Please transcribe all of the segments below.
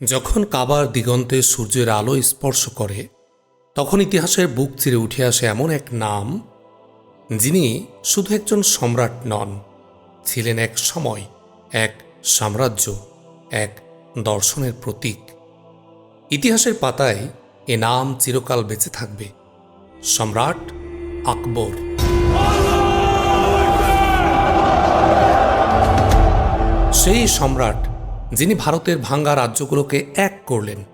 যখন কাবার দিগন্তে সূর্যের আলো স্পর্শ করে, তখন ইতিহাসের বুক চিরে উঠে আসে এমন এক নাম, যিনি শুধু একজন সম্রাট নন, ছিলেন এক সময় এক সাম্রাজ্য, এক দর্শনের প্রতীক। ইতিহাসের পাতায় এ নাম চিরকাল বেঁচে থাকবে, সম্রাট আকবর। সেই সম্রাট যিনি ভারতের ভাঙ্গা রাজ্যগুলোকে এক করলেন।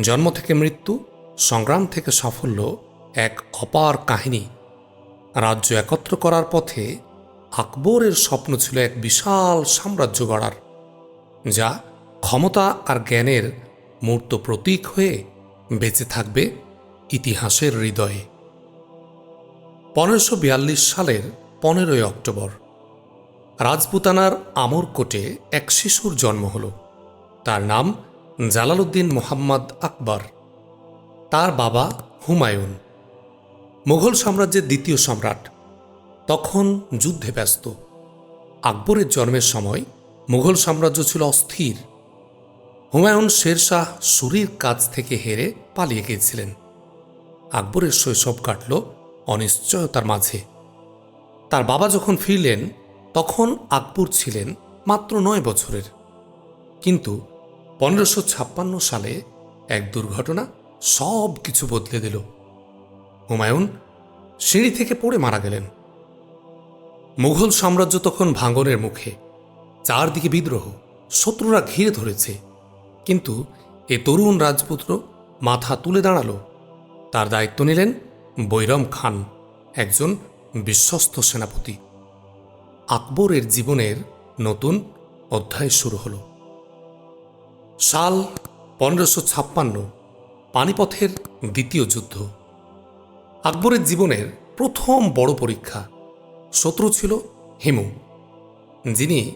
জন্ম থেকে মৃত্যু, সংগ্রাম থেকে সাফল্য এক অপার কাহিনী। রাজ্য একত্র করার পথে আকবরের স্বপ্ন ছিল এক বিশাল সাম্রাজ্য গড়ার, যা ক্ষমতা আর জ্ঞানের মূর্ত প্রতীক হয়ে বেঁচে থাকবে ইতিহাসের হৃদয়ে। পনেরোশো সালের পনেরোই অক্টোবর। রাজপুতানার আমরকোটে এক শিশুর জন্ম হল। তার নাম জালালউদ্দিন মোহাম্মদ আকবর। তার বাবা হুমায়ুন। মুঘল সাম্রাজ্যের দ্বিতীয় সম্রাট। তখন যুদ্ধে ব্যস্ত। আকবরের জন্মের সময় মুঘল সাম্রাজ্য ছিল অস্থির। হুমায়ুন শেরশাহ সুরির কাছ থেকে হেরে পালিয়ে গিয়েছিলেন। আকবরের শৈশব কাটল অনিশ্চয়তার মাঝে। তার বাবা যখন ফিরলেন তখন আকবর ছিলেন মাত্র নয় বছরের। কিন্তু পনেরোশো ছাপ্পান্ন সালে এক দুর্ঘটনা সব কিছু বদলে দিল। হুমায়ুন সিঁড়ি থেকে পড়ে মারা গেলেন। মুঘল সাম্রাজ্য তখন ভাঙনের মুখে, চারদিকে বিদ্রোহ, শত্রুরা ঘিরে ধরেছে। কিন্তু এ তরুণ রাজপুত্র মাথা তুলে দাঁড়াল। তার দায়িত্ব নিলেন বৈরম খান, একজন বিশ্বস্ত সেনাপতি। আকবরের জীবনের নতুন অধ্যায় শুরু হল। সাল পনেরোশো ছাপ্পান্ন, পানিপথের দ্বিতীয় যুদ্ধ। আকবরের জীবনের প্রথম বড় পরীক্ষা শত্রু ছিল হেমু, যিনি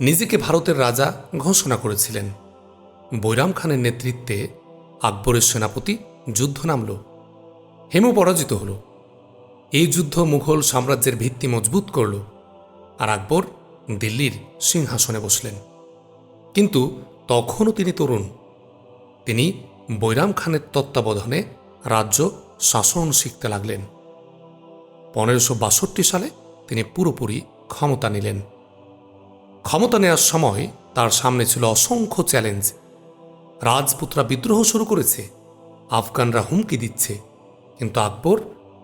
নিজেকে ভারতের রাজা ঘোষণা করেছিলেন। বৈরাম খানের নেতৃত্বে আকবরের সেনাপতি যুদ্ধ নামল। হেমু পরাজিত হল। এই যুদ্ধ মুঘল সাম্রাজ্যের ভিত্তি মজবুত করল। আর আকবর দিল্লির সিংহাসনে বসলেন। কিন্তু তখনও তিনি তরুণ। তিনি বৈরাম খানের তত্ত্বাবধানে রাজ্য শাসন শিখতে লাগলেন। পনেরোশো বাষট্টি সালে তিনি পুরোপুরি ক্ষমতা নিলেন। ক্ষমতা নেওয়ার সময় তার সামনে ছিল অসংখ্য চ্যালেঞ্জ। রাজপুতরা বিদ্রোহ শুরু করেছে, আফগানরা হুমকি দিচ্ছে, কিন্তু আকবর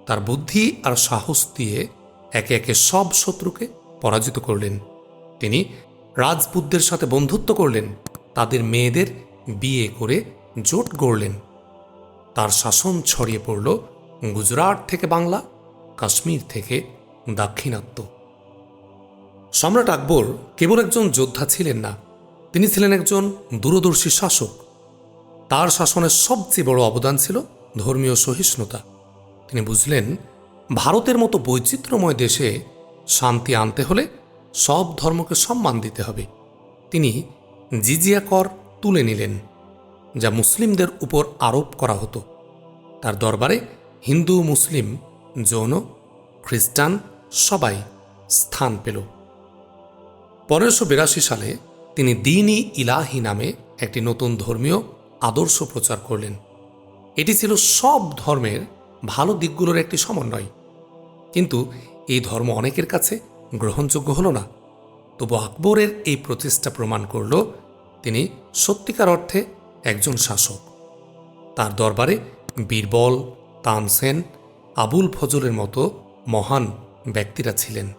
তার বুদ্ধি আর সাহস দিয়ে একে একে সব শত্রুকে পরাজিত করলেন। তিনি রাজপুতদের সাথে বন্ধুত্ব করলেন। তাদের মেয়েদের বিয়ে করে জোট গড়লেন। তার শাসন ছড়িয়ে পড়ল গুজরাট থেকে বাংলা, কাশ্মীর থেকে দাক্ষিণাত্য। সম্রাট আকবর কেবল একজন যোদ্ধা ছিলেন না, তিনি ছিলেন একজন দূরদর্শী শাসক। তার শাসনের সবচেয়ে বড় অবদান ছিল ধর্মীয় সহিষ্ণুতা। তিনি বুঝলেন, ভারতের মতো বৈচিত্র্যময় দেশে শান্তি আনতে হলে সব ধর্মকে সম্মান দিতে হবে। তিনি জিজিয়া কর তুলে নিলেন, যা মুসলিমদের উপর আরোপ করা হতো। তার দরবারে হিন্দু, মুসলিম, যৌন, খ্রিস্টান সবাই স্থান পেল। পনেরোশো বিরাশি সালে তিনি দিনই ইলাহি নামে একটি নতুন ধর্মীয় আদর্শ প্রচার করলেন। এটি ছিল সব ধর্মের ভালো দিকগুলোর একটি সমন্বয়। কিন্তু এই ধর্ম অনেকের কাছে গ্রহণযোগ্য হল না। তবু আকবরের এই প্রচেষ্টা প্রমাণ করল তিনি সত্যিকার অর্থে একজন শাসক। তার দরবারে বীরবল, তানসেন, আবুল ফজলের মতো মহান ব্যক্তিরা ছিলেন।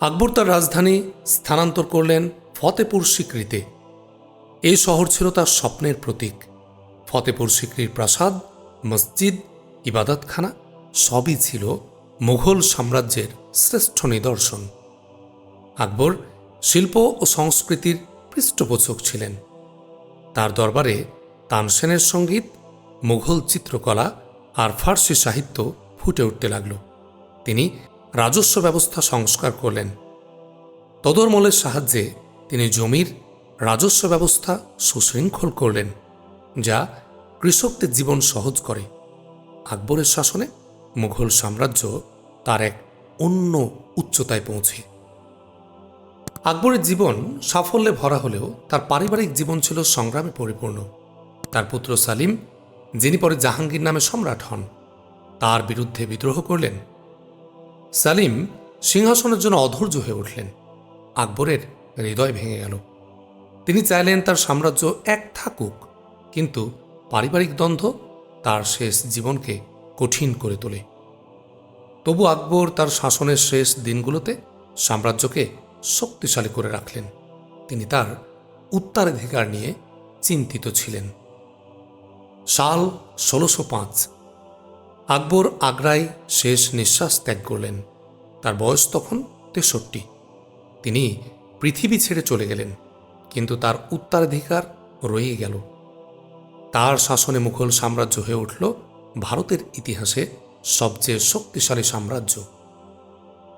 আকবর তার রাজধানী স্থানান্তর করলেন ফতেপুর সিক্রিতে এই শহর ছিল তার স্বপ্নের প্রতীক। ফতেপুর সিক্রির প্রাসাদ, মসজিদ, ইবাদতখানা সবই ছিল মুঘল সাম্রাজ্যের শ্রেষ্ঠ নিদর্শন। আকবর শিল্প ও সংস্কৃতির পৃষ্ঠপোষক ছিলেন। তার দরবারে তানসেনের সংগীত, মুঘল চিত্রকলা আর ফার্সি সাহিত্য ফুটে উঠতে লাগল। তিনি রাজস্ব ব্যবস্থা সংস্কার করলেন। তদরমলের সাহায্যে তিনি জমির রাজস্ব ব্যবস্থা সুশৃঙ্খল করলেন, যা কৃষকদের জীবন সহজ করে। আকবরের শাসনে মুঘল সাম্রাজ্য তার এক অন্য উচ্চতায় পৌঁছে। আকবরের জীবন সাফল্যে ভরা হলেও তার পারিবারিক জীবন ছিল সংগ্রামে পরিপূর্ণ। তার পুত্র সালিম, যিনি পরে জাহাঙ্গীর নামে সম্রাট হন, তার বিরুদ্ধে বিদ্রোহ করলেন। সালিম সিংহাসনের জন্য অধৈর্য হয়ে উঠলেন। আকবরের হৃদয় ভেঙে গেল। তিনি চাইলেন তার সাম্রাজ্য এক থাকুক, কিন্তু পারিবারিক দ্বন্দ্ব তার শেষ জীবনকে কঠিন করে তোলে। তবু আকবর তার শাসনের শেষ দিনগুলোতে সাম্রাজ্যকে শক্তিশালী করে রাখলেন। তিনি তার উত্তরাধিকার নিয়ে চিন্তিত ছিলেন। সাল ষোলোশো পাঁচ, আকবর আগ্রায় শেষ নিঃশ্বাস ত্যাগ করলেন। তার বয়স তখন তেষট্টি। তিনি পৃথিবী ছেড়ে চলে গেলেন, কিন্তু তার উত্তরাধিকার রয়ে গেল। তার শাসনে মুঘল সাম্রাজ্য হয়ে উঠল ভারতের ইতিহাসে সবচেয়ে শক্তিশালী সাম্রাজ্য।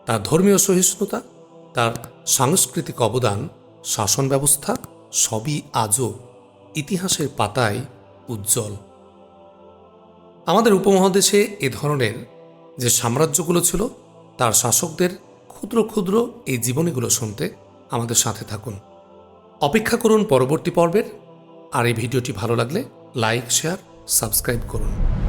তার ধর্মীয় সহিষ্ণুতা, তার সাংস্কৃতিক অবদান, শাসন ব্যবস্থা সবই আজও ইতিহাসের পাতায় উজ্জ্বল। আমাদের উপমহাদেশে এ ধরনের যে সাম্রাজ্যগুলো ছিল, তার শাসকদের ক্ষুদ্র ক্ষুদ্র এই জীবনীগুলো শুনতে আমাদের সাথে থাকুন। অপেক্ষা করুন পরবর্তী পর্বের। আর এই ভিডিওটি ভালো লাগলে লাইক, শেয়ার, সাবস্ক্রাইব করুন।